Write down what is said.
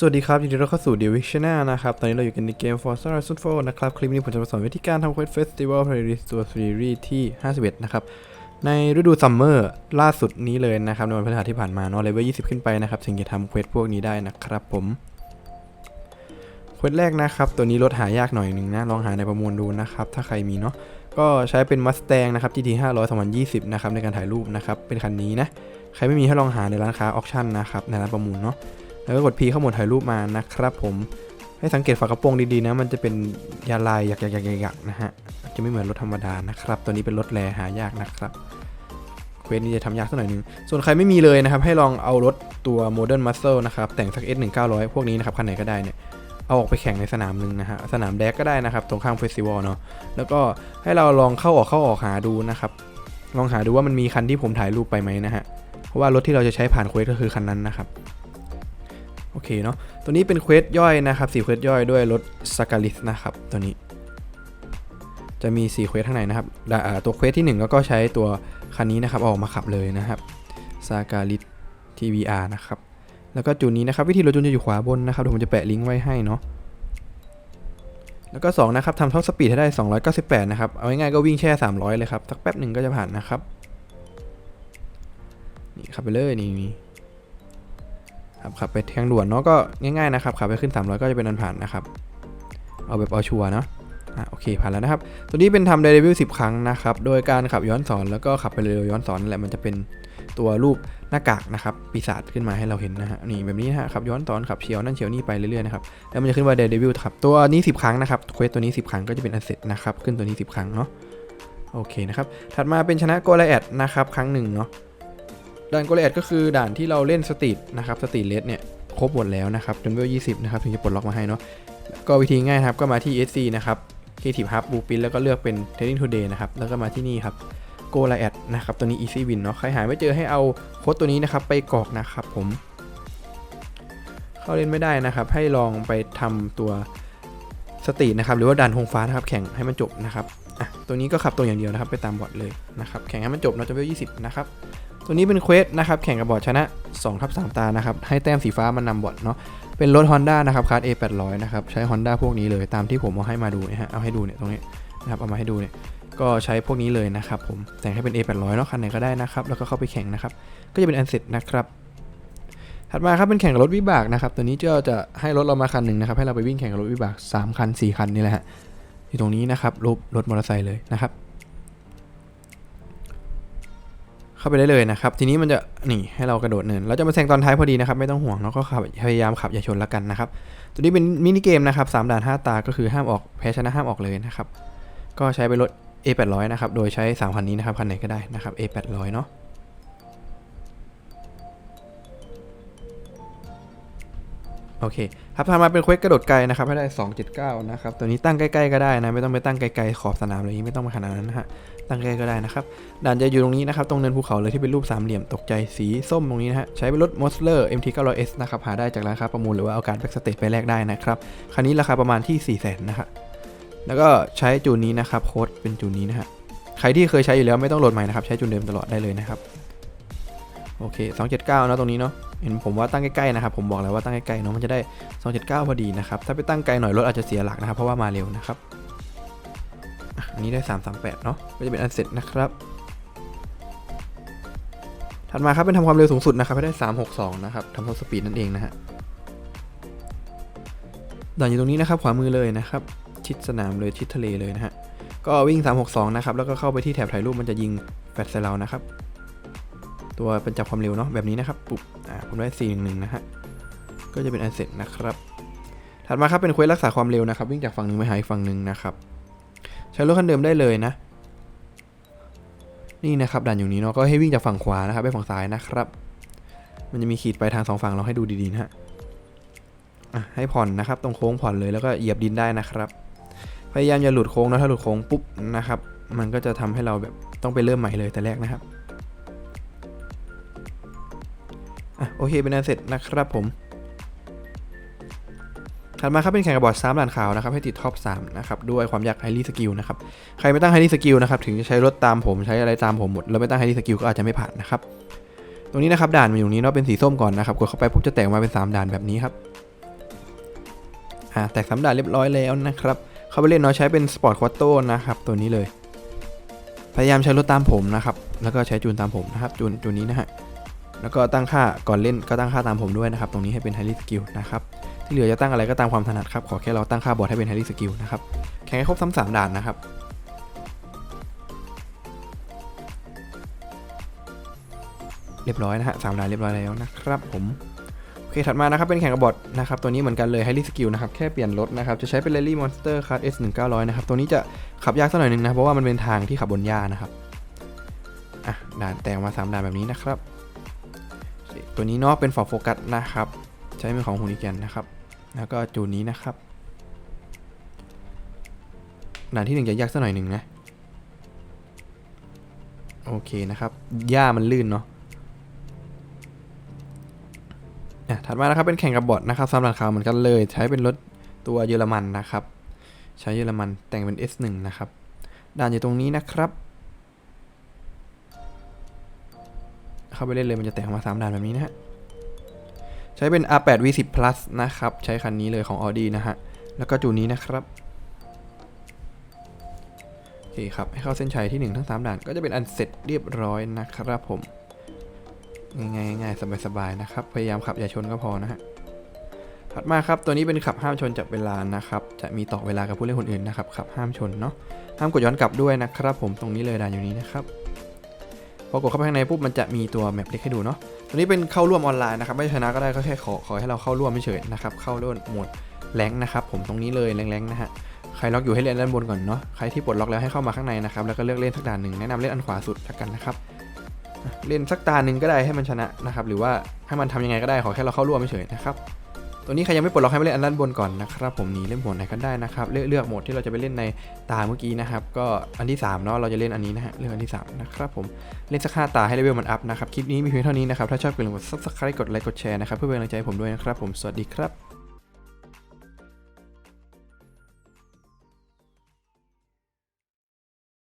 สวัสดีครับ ยินดีต้อนรับเข้าสู่ The Wick Channel นะครับ ตอนนี้เราอยู่กันในเกม Forza Horizon 4นะครับ คลิปนี้ผมจะมาสอนวิธีการทำ Quest Festival Playlist ตัวซีรีส์ที่ 51 นะครับ ในฤดูซัมเมอร์ล่าสุดนี้เลยนะครับ ในวันพฤหัสที่ผ่านมาเนาะเลเวล20 ขึ้นไปนะครับ ถึงจะทำเควสพวกนี้ได้นะครับผม เควสแรกนะครับ ตัวนี้ลดหายากหน่อยหนึ่งนะ ลองหาในประมวลดูนะครับ ถ้าใครมีเนาะ ก็ใช้เป็น Mustang นะครับ GT 500 2020 นะครับ ในการถ่ายรูปนะครับ เป็นคันนี้นะ ใครไม่มีให้ลองหาในร้านค้าออคชั่นนะครับ ในร้านประมูลเนาะ แล้วก็กด P เข้าหมดถ่ายรูปมานะครับผมให้สังเกตฝากระโปรงดีๆนะ มันจะเป็นยาลายหยักๆๆๆนะฮะจะไม่เหมือนรถธรรมดานะครับ ตัวนี้เป็นรถแรหายากนะครับเควสนี้จะทำยากสักหน่อยนึง ส่วนใครไม่มีเลยนะครับ ให้ลองเอารถตัว Modern Muscle นะครับ แต่งสัก S 1 9 0 0 พวกนี้นะครับ คันไหนก็ได้เนี่ย เอาออกไปแข่งในสนามหนึ่งนะฮะ สนามแดกก็ได้นะครับ ตรงข้างเฟสติวัลเนาะ แล้วก็ให้เราลองเข้าออกเข้าออกหาดูนะครับ ลองหาดูว่ามันมีคันที่ผมถ่ายรูปไปไหมนะฮะ เพราะว่ารถที่เราจะใช้ผ่านเควสก็คือคันนั้นนะครับ โอเคเนาะตัวนี้เป็นเควสย่อยนะครับ4เควสย่อยด้วยรถสกาลิสนะครับตัวนี้ จะมี4เควสข้างในนะครับตัวเควสที่ 1 แล้วก็ใช้ตัวคันนี้นะครับออกมาขับเลยนะครับสกาลิส TVR นะครับแล้วก็จูนนี้นะครับวิธีรถจูนจะอยู่ขวาบนนะครับเดี๋ยวผมจะแปะลิงก์ไว้ให้เนาะแล้วก็2นะครับทำท็อปสปีดให้ได้ 298 นะครับ เอาง่ายๆก็วิ่งแค่300 เลยครับ สักแป๊บหนึ่งก็จะผ่านนะครับ นี่ขับไปเลยนี่ นี่ครับขับไปทางด่วนเนาะก็ง่ายๆนะครับขับไปขึ้น 300 ก็จะเป็นอันผ่านนะครับ เอาแบบเอาชัวร์เนาะอะโอเคผ่านแล้วนะครับ ตัวนี้เป็นทำไดเรวิล10ครั้งนะครับ โดยการขับย้อนสอนแล้วก็ขับไปเร็วย้อนสอนนั่นแหละมันจะเป็นตัวรูปหน้ากากนะครับ ปีศาจขึ้นมาให้เราเห็นนะฮะนี่แบบนี้นะฮะขับย้อนสอนขับเฉียวนั่นเฉียวนี่ไปเรื่อยๆนะครับแล้วมันจะขึ้นว่าเดเวิลครับตัวนี้ 10 ครั้งนะครับเควสตัวนี้ 10 ครั้งก็จะเป็นอันเสร็จนะครับขึ้นตัวนี้ 10 ครั้งเนาะโอเคนะครับถัดมาเป็นชนะโกลแอดนะครับครั้งหนึ่งเนาะ ด่านโกลเอดก็คือด่านที่เราเล่นสตรีทนะครับสตรีทเลสเนี่ยครบหมดแล้วนะครับจนเวล20 นะครับ ถึงจะปลดล็อกมาให้เนาะก็วิธีง่ายครับก็มาที่ SC นะครับ Creative Hub Blueprint แล้วก็เลือกเป็น Training Today นะครับ แล้วก็มาที่นี่ครับ Go l i a d นะครับ ตัวนี้ Easy Win เนาะใครหาไม่เจอให้เอาโค้ดตัวนี้นะครับ ไปกรอกนะครับผม เข้าเล่นไม่ได้นะครับ ให้ลองไปทำตัวสตรีทนะครับ หรือว่าด่านธงฟ้านะครับ แข่งให้มันจบนะครับอะตัวนี้ก็ขับตัวอย่างเดียวนะครับ ไปตามบอทเลยนะครับ แข่งให้มันจบเนาะจนเวล20 นะครับ ตัวนี้เป็นเควสนะครับแข่งกับบอร์ดชนะ2ทับ3ตานะครับให้แต้มสีฟ้ามันนำบอร์ดเนาะเป็นรถ Honda นะครับคัส A 8 0 0 นะครับใช้ Honda พวกนี้เลยตามที่ผมเอาให้มาดูนะฮะเอาให้ดูเนี่ยตรงนี้นะครับเอามาให้ดูเนี่ยก็ใช้พวกนี้เลยนะครับผมแต่งให้เป็น A 8 0 0 เนาะคันไหนก็ได้นะครับแล้วก็เข้าไปแข่งนะครับก็จะเป็นอันเสร็จนะครับถัดมาครับเป็นแข่งกับรถวิบากนะครับตัวนี้ก็จะให้รถเรามาคันหนึ่งนะครับให้เราไปวิ่งแข่งกับรถวิบาก 3 คัน 4 คันนี่แหละฮะอยู่ตรงนี้นะครับรูปรถมอเตอร์ไซค์เลยนะครับ เข้าไปได้เลยนะครับ ทีนี้มันจะนี่ให้เรากระโดดเนินเราจะมาแซงตอนท้ายพอดีนะครับ ไม่ต้องห่วงเราก็ขับพยายามขับอย่าชนแล้วกันนะครับ ตัวนี้เป็นมินิเกมนะครับ3ด่าน5ตาก็คือห้ามออกแพ้ชนะห้ามออกเลยนะครับ ก็ใช้ไปรถ A 8 0 0 นะครับ โดยใช้3คันนี้นะครับคันไหนก็ได้นะครับ A 8 0 0 เนาะ โอเคครับทำมาเป็นเควสกระโดดไกลนะครับให้ได้ 279 นะครับ ตัวนี้ตั้งใกล้ๆก็ได้นะ ไม่ต้องไปตั้งไกลๆขอบสนามอะไรอย่างนี้ไม่ต้องมาขนาดนั้นนะฮะ ตั้งใกล้ก็ได้นะครับ ด่านจะอยู่ตรงนี้นะครับ ตรงเนินภูเขาเลยที่เป็นรูปสามเหลี่ยมตกใจสีส้มตรงนี้นะฮะ ใช้เป็นรถ m o s l e r MT 900S นะครับ หาได้จากร้านค้าประมูลหรือว่าเอาการแบ็กสเตจไปแลกได้นะครับ คันนี้ราคาประมาณที่ 4 0 0 0 0นนะครับแล้วก็ใช้จูนนี้นะครับโค้ดเป็นจูนนี้นะฮะ ใครที่เคยใช้อยู่แล้วไม่ต้องโหลดใหม่นะครับ ใช้จูนเดิมตลอดได้เลยนะครับ โอเค 279นะตรงนี้เนาะเห็นผมว่าตั้งใกล้ๆนะครับ ผมบอกแล้วว่าตั้งใกล้ๆเนาะมันจะได้ 279 พอดีนะครับ ถ้าไปตั้งไกลหน่อยรถอาจจะเสียหลักนะครับ เพราะว่ามาเร็วนะครับอันนี้ได้ 338 เนาะก็จะเป็นอันเสร็จนะครับ ถัดมาครับเป็นทำความเร็วสูงสุดนะครับให้ได้ 362 นะครับทำท็อปสปีดนั่นเองนะฮะด่านอยู่ตรงนี้นะครับ ขวามือเลยนะครับ ชิดสนามเลยชิดทะเลเลยนะฮะ ก็วิ่ง 362 นะครับ แล้วก็เข้าไปที่แถบถ่ายรูปมันจะยิงแฟลชใส่เรานะครับ ตัวเป็นจับความเร็วเนาะแบบนี้นะครับปุ๊บอ่าผมได้411นะฮะก็จะเป็นอันเสร็จนะครับ ถัดมาครับเป็นเควสรักษาความเร็วนะครับ วิ่งจากฝั่งหนึ่งไปหาอีกฝั่งหนึ่งนะครับ ใช้รถคันเดิมได้เลยนะ นี่นะครับด่านอยู่นี้เนาะก็ให้วิ่งจากฝั่งขวานะครับไปฝั่งซ้ายนะครับ มันจะมีขีดไปทางสองฝั่งเราให้ดูดีๆนะฮะให้ผ่อนนะครับ ตรงโค้งผ่อนเลยแล้วก็เหยียบดินได้นะครับ พยายามอย่าหลุดโค้งนะถ้าหลุดโค้งปุ๊บนะครับ มันก็จะทำให้เราแบบต้องไปเริ่มใหม่เลยแต่แรกนะครับ อะโอเคเป็นอันเสร็จนะครับผมถัดมาครับเป็นแข่งกับบอร์ด3ด่านขาวนะครับให้ติดท็อป3นะครับด้วยความยากไฮรี่สกิลนะครับใครไม่ตั้งไฮรี่สกิลนะครับถึงจะใช้รถตามผมใช้อะไรตามผมหมดแล้วไม่ตั้งไฮรี่สกิลก็อาจจะไม่ผ่านนะครับตรงนี้นะครับด่านมันอยู่นี้เนาะเป็นสีส้มก่อนนะครับกดเข้าไปปุ๊บจะแตกมาเป็น 3 ด่านแบบนี้ครับอ่าแตกสามด่านเรียบร้อยแล้วนะครับเข้าไปเล่นเนาะใช้เป็นสปอร์ตควอตโต้นะครับตัวนี้เลย พยายามใช้รถตามผมนะครับแล้วก็ใช้จูนตามผมนะครับจูนจูนนี้นะฮะ แล้วก็ตั้งค่าก่อนเล่นก็ตั้งค่าตามผมด้วยนะครับ ตรงนี้ให้เป็น Highly Skill นะครับ ที่เหลือจะตั้งอะไรก็ตามความถนัดครับ ขอแค่เราตั้งค่าบอร์ดให้เป็น Highly Skill นะครับ แข่งให้ครบทั้งสามด่านนะครับเรียบร้อยนะฮะสามด่านเรียบร้อยแล้วนะครับผมโอเคถัดมานะครับเป็นแข่งกับบอทนะครับตัวนี้เหมือนกันเลย Highly Skill นะครับแค่เปลี่ยนรถนะครับจะใช้เป็น Rally Monster Class S 1 9 0 0นะครับตัวนี้จะขับยากสักหน่อยนึงนะเพราะว่ามันเป็นทางที่ขับบนหญ้านะครับอะด่านแต่งมาสามด่านแบบนี้นะครับ ตัวนี้เนาะเป็นฝาโฟกัสนะครับ ใช้เป็นของฮูนิแกนนะครับ แล้วก็จูนนี้นะครับด่านที่หนึ่งจะยากสักหน่อยหนึ่งนะ โอเคนะครับหญ้ามันลื่นเนาะอะถัดมานะครับเป็นแข่งกับบอทนะครับสำหรับขาวเหมือนกันเลย ใช้เป็นรถตัวเยอรมันนะครับ ใช้เยอรมันแต่งเป็น S1 นะครับ ด่านอยู่ตรงนี้นะครับ เข้าไปเล่นเลยมันจะแต่งมา 3ด่านแบบนี้นะฮะ ใช้เป็น R8 V10 Plus นะครับ ใช้คันนี้เลยของ Audi นะฮะ แล้วก็จูนนี้นะครับ โอเคครับ ให้เข้าเส้นชัยที่ 1 ทั้ง 3 ด่าน ก็จะเป็นอันเสร็จเรียบร้อยนะครับผม ง่ายๆง่ายๆสบายๆนะครับ พยายามขับอย่าชนก็พอนะฮะถัดมาครับ ตัวนี้เป็นขับห้ามชนจับเวลานะครับ จะมีต่อเวลากับผู้เล่นคนอื่นนะครับ ขับห้ามชนเนาะ ห้ามกดย้อนกลับด้วยนะครับ ผม ตรงนี้เลยด่านอยู่นี้นะครับ พอกดเข้าไปข้างในปุ๊บมันจะมีตัวแมปเล็กให้ดูเนาะตัวนี้เป็นเข้าร่วมออนไลน์นะครับ ไม่ชนะก็ได้ก็แค่ขอขอให้เราเข้าร่วมเฉยๆนะครับ เข้าร่วมโหมดแรงนะครับ ผมตรงนี้เลยแรงๆนะฮะใครล็อกอยู่ให้เล่นด้านบนก่อนเนาะใครที่ปลดล็อกแล้วให้เข้ามาข้างในนะครับแล้วก็เลือกเล่นสักด่านหนึ่งแนะนำเล่นอันขวาสุดละกันนะครับเล่นสักตาหนึ่งก็ได้ให้มันชนะนะครับหรือว่าให้มันทำยังไงก็ได้ขอแค่เราเข้าร่วมเฉยๆนะครับ ตัวนี้ใครยังไม่ปลดล็อกให้มาเล่นอันด้านบนก่อนนะครับผมหนีเล่นหมดไหนก็ได้นะครับเลือกเลือกโหมดที่เราจะไปเล่นในตาเมื่อกี้นะครับก็อันที่3เนาะเราจะเล่นอันนี้นะฮะเลือกอันที่3นะครับผมเล่นสักห้าตาให้เลเวลมันอัพนะครับคลิปนี้มีเพียงเท่านี้นะครับถ้าชอบอย่าลืมกด subscribe กดไลค์กดแชร์นะครับเพื่อเป็นกำลังใจให้ผมด้วยนะครับผมสวัสดีครับ